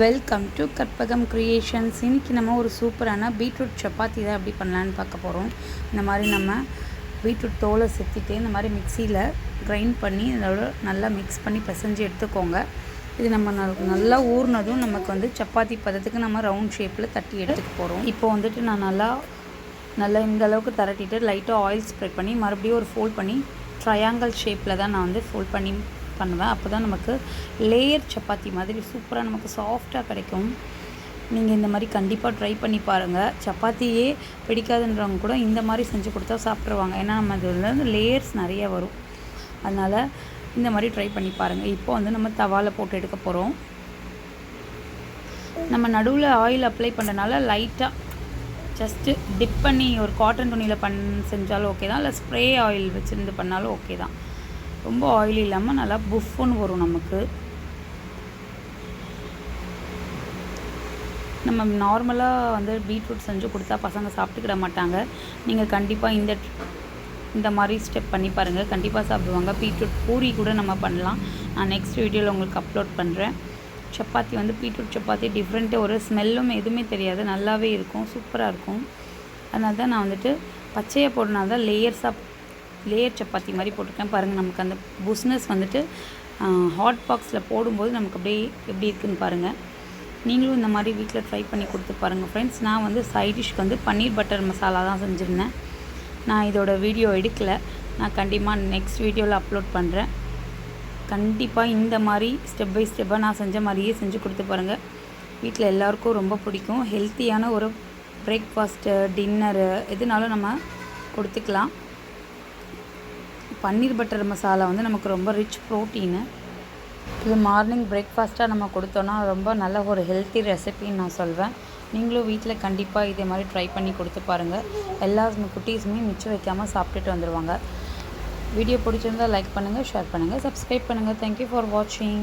Welcome to Karpagam creations இன்றைக்கி நம்ம ஒரு சூப்பரான பீட்ரூட் சப்பாத்தி தான் எப்படி பண்ணலான்னு பார்க்க போகிறோம் இந்த மாதிரி நம்ம பீட்ரூட் தோலை செத்திட்டு இந்த மாதிரி மிக்சியில் கிரைண்ட் பண்ணி இதோட நல்லா மிக்ஸ் பண்ணி பிசைஞ்சு எடுத்துக்கோங்க. இது நம்ம நல்லா ஊறினதும் நமக்கு வந்து சப்பாத்தி பதத்துக்கு நம்ம ரவுண்ட் ஷேப்பில் தட்டி எடுத்துக்க போகிறோம் இப்போ வந்துட்டு நான் நல்லா நல்லா இந்த அளவுக்கு தரட்டிட்டு லைட்டாக ஆயில் ஸ்ப்ரெட் பண்ணி மறுபடியும் ஒரு ஃபோல்ட் பண்ணி ட்ரையாங்கிள் ஷேப்பில் தான் நான் வந்து ஃபோல்ட் பண்ணி பண்ணுவேன். அப்போ தான் நமக்கு லேயர் சப்பாத்தி மாதிரி சூப்பராக நமக்கு சாஃப்டாக கிடைக்கும். நீங்கள் இந்த மாதிரி கண்டிப்பாக ட்ரை பண்ணி பாருங்கள் சப்பாத்தியே பிடிக்காதுன்றவங்க கூட இந்த மாதிரி செஞ்சு கொடுத்தா சாப்பிட்ருவாங்க ஏன்னா நம்ம அதில் வந்து லேயர்ஸ் நிறைய வரும். அதனால் இந்த மாதிரி ட்ரை பண்ணி பாருங்கள் இப்போ வந்து நம்ம தவாவில் போட்டு எடுக்க போகிறோம் நம்ம நடுவில் ஆயில் அப்ளை பண்ணுறனால லைட்டாக ஜஸ்ட்டு டிப் பண்ணி ஒரு காட்டன் துணியில் பண் செஞ்சாலும் ஓகே தான். இல்லை ஸ்ப்ரே ஆயில் வச்சுருந்து பண்ணாலும் ஓகே தான். ரொம்ப ஆயில் இல்லாமல் நல்லா புஃப்னு வரும் நமக்கு. நம்ம நார்மலாக வந்து பீட்ரூட் செஞ்சு கொடுத்தா பசங்க சாப்பிட்டுக்கிட மாட்டாங்க. நீங்கள் கண்டிப்பாக இந்த இந்த மாதிரி ஸ்டெப் பண்ணி பாருங்கள் கண்டிப்பாக சாப்பிடுவாங்க. பீட்ரூட் பூரி கூட நம்ம பண்ணலாம். நான் நெக்ஸ்ட் வீடியோவில் உங்களுக்கு அப்லோட் பண்ணுறேன் சப்பாத்தி வந்து பீட்ரூட் சப்பாத்தி டிஃப்ரெண்ட்டு ஒரு ஸ்மெல்லும் எதுவுமே தெரியாது. நல்லாவே இருக்கும். சூப்பராக இருக்கும். அதனால தான் நான் வந்துட்டு பச்சையை போடுறனால தான் லேயர்ஸாக லேயர் சப்பாத்தி மாதிரி போட்டிருக்கேன். பாருங்கள் நமக்கு அந்த புஸ்னஸ் வந்துட்டு ஹாட் பாக்ஸில் போடும்போது நமக்கு அப்படியே எப்படி இருக்குதுன்னு பாருங்கள் நீங்களும் இந்த மாதிரி வீட்டில் ட்ரை பண்ணி கொடுத்து பாருங்கள் ஃப்ரெண்ட்ஸ் நான் வந்து சைட் டிஷ்க்கு வந்து பன்னீர் பட்டர் மசாலா தான் செஞ்சுருந்தேன். நான் இதோட வீடியோ எடுக்கல. நான் கண்டிப்பாக நெக்ஸ்ட் வீடியோவில் அப்லோட் பண்ணுறேன் கண்டிப்பாக இந்த மாதிரி ஸ்டெப் பை ஸ்டெப்பாக நான் செஞ்ச மாதிரியே செஞ்சு கொடுத்து பாருங்கள் வீட்டில் எல்லாருக்கும் ரொம்ப பிடிக்கும். ஹெல்த்தியான ஒரு பிரேக்ஃபாஸ்ட்டு டின்னரு எதுனாலும் நம்ம கொடுத்துக்கலாம். பன்னீர் பட்டர் மசாலா வந்து நமக்கு ரொம்ப ரிச் ப்ரோட்டீனு இது மார்னிங் பிரேக்ஃபாஸ்ட்டாக நம்ம கொடுத்தோன்னா ரொம்ப நல்ல ஒரு ஹெல்த்தி ரெசிபின்னு நான் சொல்வேன். நீங்களும் வீட்டில் கண்டிப்பாக இதே மாதிரி ட்ரை பண்ணி கொடுத்து பாருங்கள் எல்லா குட்டீஸுமே மிச்சம் வைக்காமல் சாப்பிட்டுட்டு வந்துடுவாங்க வீடியோ பிடிச்சிருந்தா லைக் பண்ணுங்கள் ஷேர் பண்ணுங்கள் சப்ஸ்கிரைப் பண்ணுங்கள் தேங்க்யூ ஃபார் வாட்சிங்